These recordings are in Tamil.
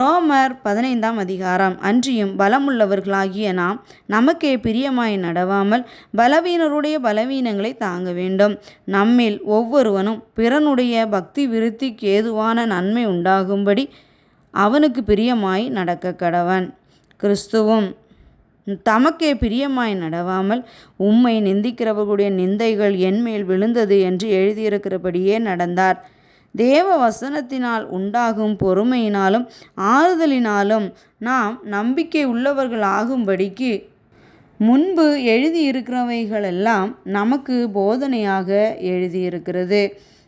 ரோமர் பதினைந்தாம் அதிகாரம். அன்றியும் பலமுள்ளவர்களாகிய நாம் நமக்கே பிரியமாய் நடவாமல் பலவீனருடைய பலவீனங்களை தாங்க வேண்டும். நம்மில் ஒவ்வொருவனும் பிறனுடைய பக்தி விருத்திக்கு ஏதுவான நன்மை உண்டாகும்படி அவனுக்கு பிரியமாய் நடக்க கடவன். கிறிஸ்துவும் தமக்கே பிரியமாய் நடவாமல் உம்மை நிந்திக்கிறவர்களுடைய நிந்தைகள் என்மேல் விழுந்தது என்று எழுதியிருக்கிறபடியே நடந்தார். தேவ வசனத்தினால் உண்டாகும் பொறுமையினாலும் ஆறுதலினாலும் நாம் நம்பிக்கை உள்ளவர்கள் ஆகும்படிக்கு முன்பு எழுதியிருக்கிறவைகளெல்லாம் நமக்கு போதனையாக எழுதியிருக்கிறது.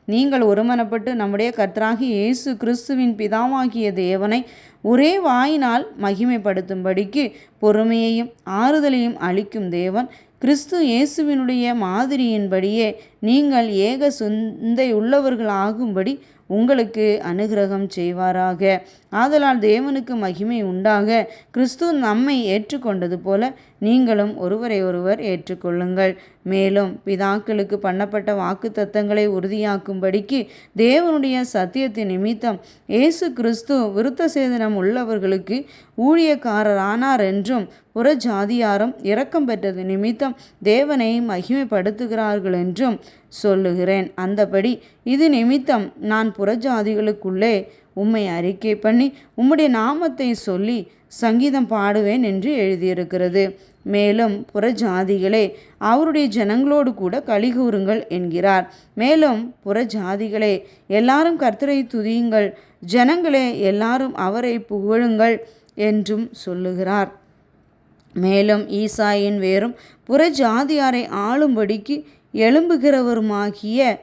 நீங்கள் ஒருமனப்பட்டு நம்முடைய கர்த்தராகி இயேசு கிறிஸ்துவின் பிதாவாகிய தேவனை ஒரே வாயினால் மகிமைப்படுத்தும்படிக்கு பொறுமையையும் ஆறுதலையும் அளிக்கும் தேவன் கிறிஸ்து இயேசுவினுடைய மாதிரியின்படியே நீங்கள் ஏக சுந்தை உள்ளவர்களாகும்படி உங்களுக்கு அனுகிரகம் செய்வாராக. ஆதலால் தேவனுக்கு மகிமை உண்டாக கிறிஸ்து நம்மை ஏற்றுக்கொண்டது போல நீங்களும் ஒருவரை ஒருவர் ஏற்றுக்கொள்ளுங்கள். மேலும் பிதாக்களுக்கு பண்ணப்பட்ட வாக்கு தத்தங்களை உறுதியாக்கும்படிக்கு தேவனுடைய சத்தியத்தின் நிமித்தம் இயேசு கிறிஸ்து விருத்த சேதனம் உள்ளவர்களுக்கு ஊழியக்காரரானார் என்றும் புற ஜாதியாரும் இரக்கம் பெற்றது நிமித்தம் தேவனை மகிமைப்படுத்துகிறார்கள் என்றும் சொல்லுகிறேன். அந்தபடி இது நிமித்தம் நான் புறஜாதிகளுக்குள்ளே உம்மை அறிக்கை பண்ணி உம்முடைய நாமத்தை சொல்லி சங்கீதம் பாடுவேன் என்று எழுதியிருக்கிறது. மேலும் புற ஜாதிகளே அவருடைய ஜனங்களோடு கூட கலிகூறுங்கள் என்கிறார். மேலும் புற ஜாதிகளே எல்லாரும் கர்த்தரை துதியுங்கள். ஜனங்களே எல்லாரும் அவரை புகழுங்கள் என்றும் சொல்லுகிறார். மேலும் ஈசாயின் வேறும் புற ஜாதியாரை ஆளும்படிக்கு எழும்புகிறவருமாகிய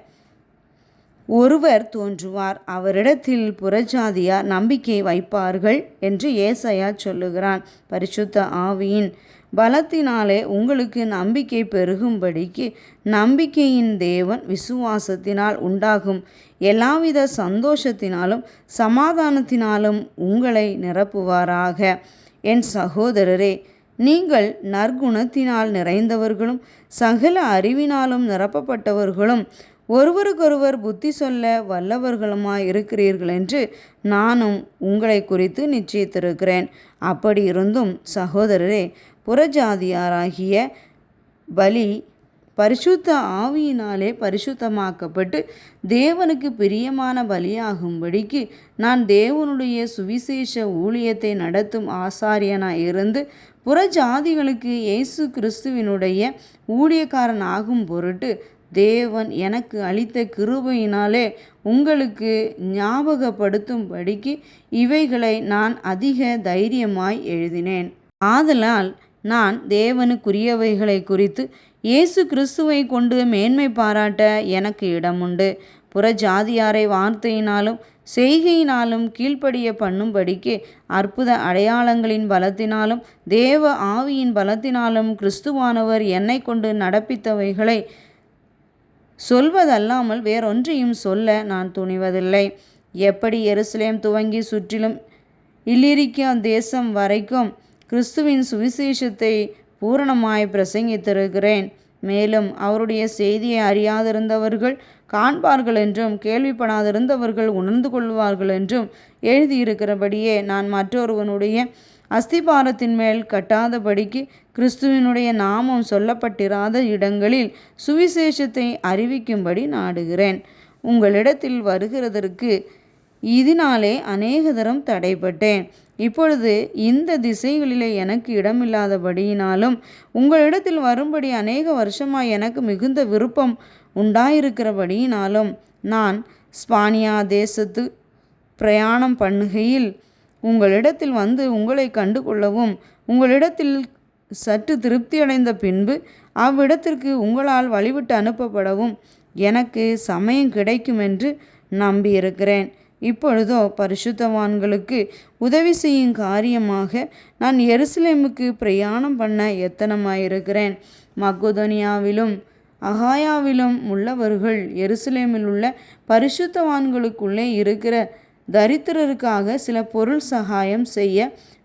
ஒருவர் தோன்றுவார். அவரிடத்தில் புறஜாதியார் நம்பிக்கை வைப்பார்கள் என்று ஏசையா சொல்லுகிறான். பரிசுத்த ஆவியின் பலத்தினாலே உங்களுக்கு நம்பிக்கை பெருகும்படிக்கு நம்பிக்கையின் தேவன் விசுவாசத்தினால் உண்டாகும். எல்லாவித சந்தோஷத்தினாலும் சமாதானத்தினாலும் உங்களை நிரப்புவாராக. என் சகோதரரே நீங்கள் நற்குணத்தினால் நிறைந்தவர்களும் சகல அறிவினாலும் நிரப்பப்பட்டவர்களும் ஒருவருக்கொருவர் புத்தி சொல்ல வல்லவர்களுமாய் இருக்கிறீர்கள் என்று நானும் உங்களை குறித்து நிச்சயித்திருக்கிறேன். அப்படி இருந்தும் சகோதரரே புறஜாதியாராகிய பலி பரிசுத்த ஆவியினாலே பரிசுத்தமாக்கப்பட்டு தேவனுக்கு பிரியமான பலியாகும்படிக்கு நான் தேவனுடைய சுவிசேஷ ஊழியத்தை நடத்தும் ஆசாரியனாக இருந்து புறஜாதிகளுக்கு இயேசு கிறிஸ்துவினுடைய ஊழியக்காரன் ஆகும் பொருட்டு தேவன் எனக்கு அளித்த கிருபையினாலே உங்களுக்கு ஞாபகப்படுத்தும்படிக்கு இவைகளை நான் அதிக தைரியமாய் எழுதினேன். ஆதலால் நான் தேவனுக்குரியவைகளை குறித்து இயேசு கிறிஸ்துவை கொண்டு மேன்மை பாராட்ட எனக்கு இடமுண்டு. புறஜாதியாரை வார்த்தையினாலும் செய்கையினாலும் கீழ்ப்படிய பண்ணும்படிக்கு அற்புத அடையாளங்களின் பலத்தினாலும் தேவ ஆவியின் பலத்தினாலும் கிறிஸ்துவானவர் என்னை கொண்டு நடப்பித்தவைகளை சொல்வதல்லாமல் வேறொன்றையும் சொல்ல நான் துணிவதில்லை. எப்படி எருசலேம் துவங்கி சுற்றிலும் இல்லிரிக்கும் தேசம் வரைக்கும் கிறிஸ்துவின் சுவிசேஷத்தை பூரணமாய் பிரசங்கித்திருக்கிறேன். மேலும் அவருடைய செய்தியை அறியாதிருந்தவர்கள் காண்பார்கள் என்றும் கேள்விப்படாதிருந்தவர்கள் உணர்ந்து கொள்வார்கள் என்றும் எழுதியிருக்கிறபடியே நான் மற்றொருவனுடைய அஸ்திபாரத்தின் மேல் கட்டாதபடிக்கு கிறிஸ்துவினுடைய நாமம் சொல்லப்பட்டிராத இடங்களில் சுவிசேஷத்தை அறிவிக்கும்படி நாடுகிறேன். உங்களிடத்தில் வருகிறதற்கு இதனாலே அநேக தரம் தடைப்பட்டேன் இப்பொழுது இந்த திசைகளிலே எனக்கு இடமில்லாதபடியினாலும் உங்களிடத்தில் வரும்படி அநேக வருஷமாய் எனக்கு மிகுந்த விருப்பம் உண்டாயிருக்கிறபடியினாலும் நான் ஸ்பானியா தேசத்து பிரயாணம் பண்ணுகையில் உங்களிடத்தில் வந்து உங்களை கண்டு கொள்ளவும் உங்களிடத்தில் சற்று திருப்தியடைந்த பின்பு அவ்விடத்திற்கு உங்களால் வழிவிட்டு அனுப்பப்படவும் எனக்கு சமயம் கிடைக்கும் என்று நம்பியிருக்கிறேன். இப்பொழுதோ பரிசுத்தவான்களுக்கு உதவி செய்யும் காரியமாக நான் எருசலேமுக்கு பிரயாணம் பண்ண எத்தனமாயிருக்கிறேன். மக்குதனியாவிலும் அகாயாவிலும் உள்ளவர்கள் எருசலேமில் உள்ள பரிசுத்தவான்களுக்குள்ளே இருக்கிற தரித்திரருக்காக சில பொருள் சகாயம் செய்ய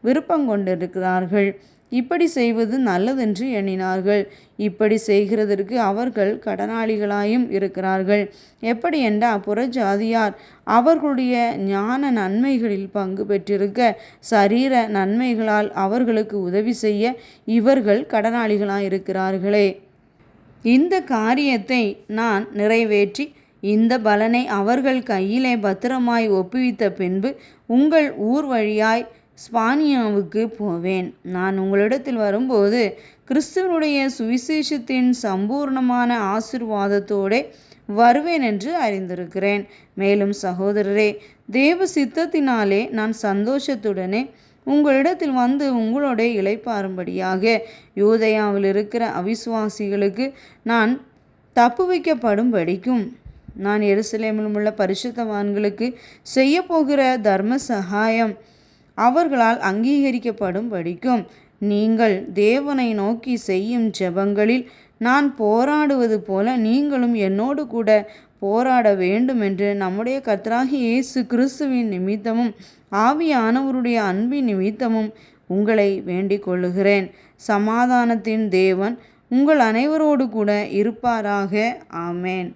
விருப்பம் கொண்டிருக்கிறார்கள் இப்படி செய்வது நல்லதென்று எண்ணினார்கள். இப்படி செய்கிறதற்கு அவர்கள் கடனாளிகளாயும் இருக்கிறார்கள். எப்படி என்றால் புறஜாதியார் அவர்களுடைய ஞான நன்மைகளில் பங்கு பெற்றிருக்க சரீர நன்மைகளால் அவர்களுக்கு உதவி செய்ய இவர்கள் கடனாளிகளாயிருக்கிறார்களே. இந்த காரியத்தை நான் நிறைவேற்றி இந்த பலனை அவர்கள் கையிலே பத்திரமாய் ஒப்புவித்த பின்பு உங்கள் ஊர் வழியாய் ஸ்பானியாவுக்கு போவேன். நான் உங்களிடத்தில் வரும்போது கிறிஸ்துவனுடைய சுவிசேஷத்தின் சம்பூர்ணமான ஆசிர்வாதத்தோடே வருவேன் என்று அறிந்திருக்கிறேன். மேலும் சகோதரரே தேவ சித்தத்தினாலே நான் சந்தோஷத்துடனே உங்களிடத்தில் வந்து உங்களோட இழைப்பாரும்படியாக யூதயாவில் இருக்கிற அவிசுவாசிகளுக்கு நான் தப்பு வைக்கப்படும்படிக்கும் நான் எருசலேமில் உள்ள பரிசுத்தவான்களுக்கு செய்ய போகிற தர்ம சகாயம் அவர்களால் அங்கீகரிக்கப்படும் படிக்கும் நீங்கள் தேவனை நோக்கி செய்யும் ஜெபங்களில் நான் போராடுவது போல நீங்களும் என்னோடு கூட போராட வேண்டும் என்று நம்முடைய கர்த்தராகி இயேசு கிறிஸ்துவின் நிமித்தமும் ஆவியானவருடைய அன்பின் நிமித்தமும் உங்களை வேண்டிக் கொள்ளுகிறேன். சமாதானத்தின் தேவன் உங்கள் அனைவரோடு கூட இருப்பாராக. ஆமேன்.